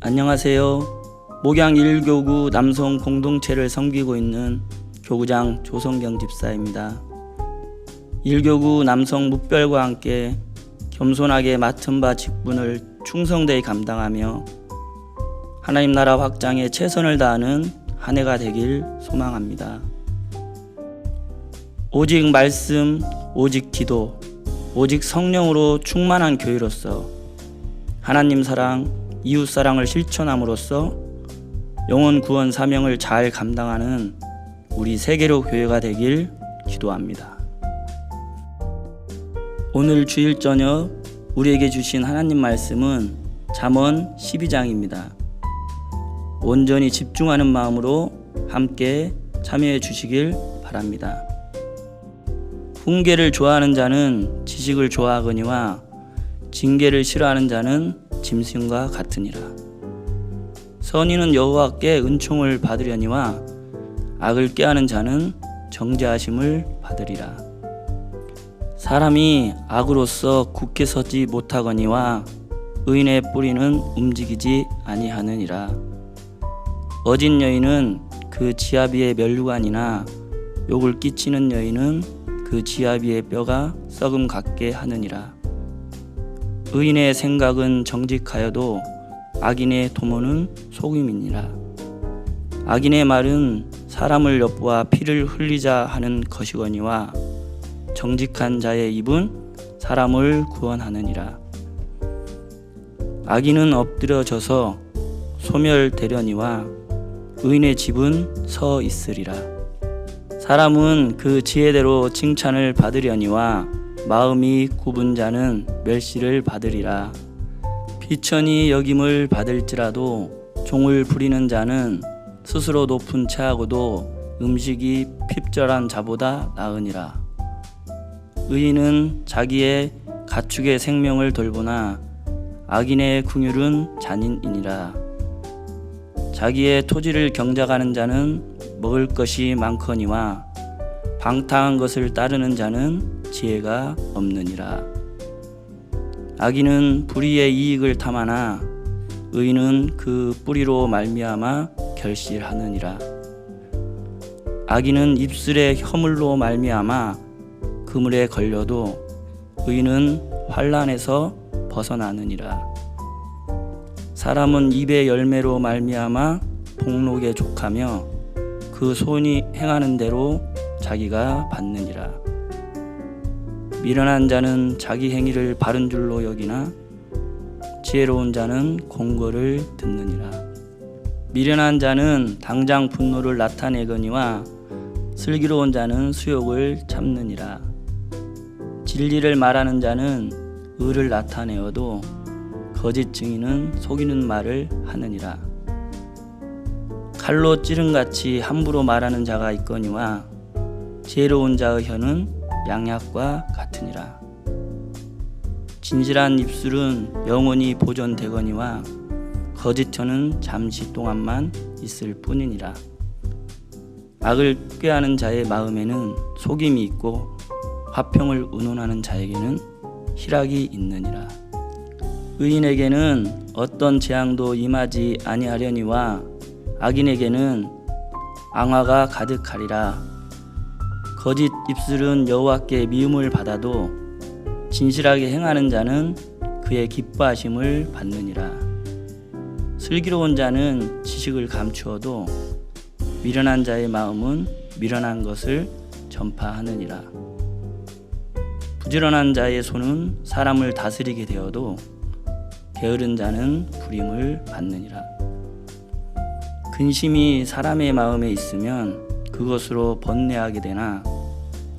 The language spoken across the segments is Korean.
안녕하세요. 목양 1교구 남성 공동체를 섬기고 있는 교구장 조성경 집사입니다. 1교구 남성 묵별과 함께 겸손하게 맡은 바 직분을 충성되이 감당하며 하나님 나라 확장에 최선을 다하는 한 해가 되길 소망합니다. 오직 말씀, 오직 기도, 오직 성령으로 충만한 교회로서 하나님 사랑, 이웃 사랑을 실천함으로써 영혼 구원 사명을 잘 감당하는 우리 세계로 교회가 되길 기도합니다. 오늘 주일 저녁 우리에게 주신 하나님 말씀은 잠언 12장입니다. 온전히 집중하는 마음으로 함께 참여해 주시길 바랍니다. 훈계를 좋아하는 자는 지식을 좋아하거니와 징계를 싫어하는 자는 짐승과 같으니라. 선인은 여호와께 은총을 받으려니와 악을 꾀하는 자는 정죄하심을 받으리라. 사람이 악으로서 굳게 서지 못하거니와 의인의 뿌리는 움직이지 아니하느니라. 어진 여인은 그 지아비의 멸류관이나 욕을 끼치는 여인은 그 지아비의 뼈가 썩음 같게 하느니라. 의인의 생각은 정직하여도 악인의 도모는 속임이니라. 악인의 말은 사람을 엿보아 피를 흘리자 하는 것이거니와 정직한 자의 입은 사람을 구원하느니라. 악인은 엎드려져서 소멸되려니와 의인의 집은 서 있으리라. 사람은 그 지혜대로 칭찬을 받으려니와 마음이 굽은 자는 멸시를 받으리라. 비천이 여김을 받을지라도 종을 부리는 자는 스스로 높은 채하고도 음식이 핍절한 자보다 나으니라. 의인은 자기의 가축의 생명을 돌보나 악인의 궁율은 잔인이니라. 자기의 토지를 경작하는 자는 먹을 것이 많거니와 방탕한 것을 따르는 자는 지혜가 없느니라. 악인은 불의의 이익을 탐하나 의인은 그 뿌리로 말미암아 결실하느니라. 악인은 입술의 허물로 말미암아 그물에 걸려도 의인은 환란에서 벗어나느니라. 사람은 입의 열매로 말미암아 복록에 족하며 그 손이 행하는 대로 자기가 받느니라. 미련한 자는 자기 행위를 바른 줄로 여기나 지혜로운 자는 공고를 듣느니라. 미련한 자는 당장 분노를 나타내거니와 슬기로운 자는 수욕을 참느니라. 진리를 말하는 자는 의를 나타내어도 거짓 증인은 속이는 말을 하느니라. 칼로 찌른 같이 함부로 말하는 자가 있거니와 지혜로운 자의 혀는 양약과 같으니라. 진실한 입술은 영원히 보존되거니와 거짓 혀는 잠시 동안만 있을 뿐이니라. 악을 꾀하는 자의 마음에는 속임이 있고 화평을 운운하는 자에게는 희락이 있느니라. 의인에게는 어떤 재앙도 임하지 아니하려니와 악인에게는 앙화가 가득하리라. 거짓 입술은 여호와께 미움을 받아도 진실하게 행하는 자는 그의 기뻐하심을 받느니라. 슬기로운 자는 지식을 감추어도 미련한 자의 마음은 미련한 것을 전파하느니라. 부지런한 자의 손은 사람을 다스리게 되어도 게으른 자는 부림을 받느니라. 근심이 사람의 마음에 있으면 그것으로 번뇌하게 되나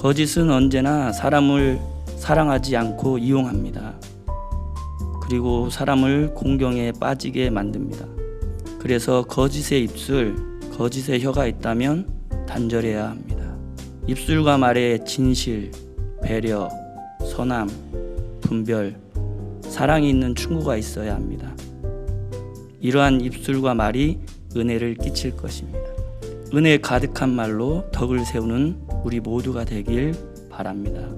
거짓은 언제나 사람을 사랑하지 않고 이용합니다. 그리고 사람을 공경에 빠지게 만듭니다. 그래서 거짓의 입술, 거짓의 혀가 있다면 단절해야 합니다. 입술과 말에 진실, 배려, 선함, 분별, 사랑이 있는 충고가 있어야 합니다. 이러한 입술과 말이 은혜를 끼칠 것입니다. 은혜 가득한 말로 덕을 세우는 우리 모두가 되길 바랍니다.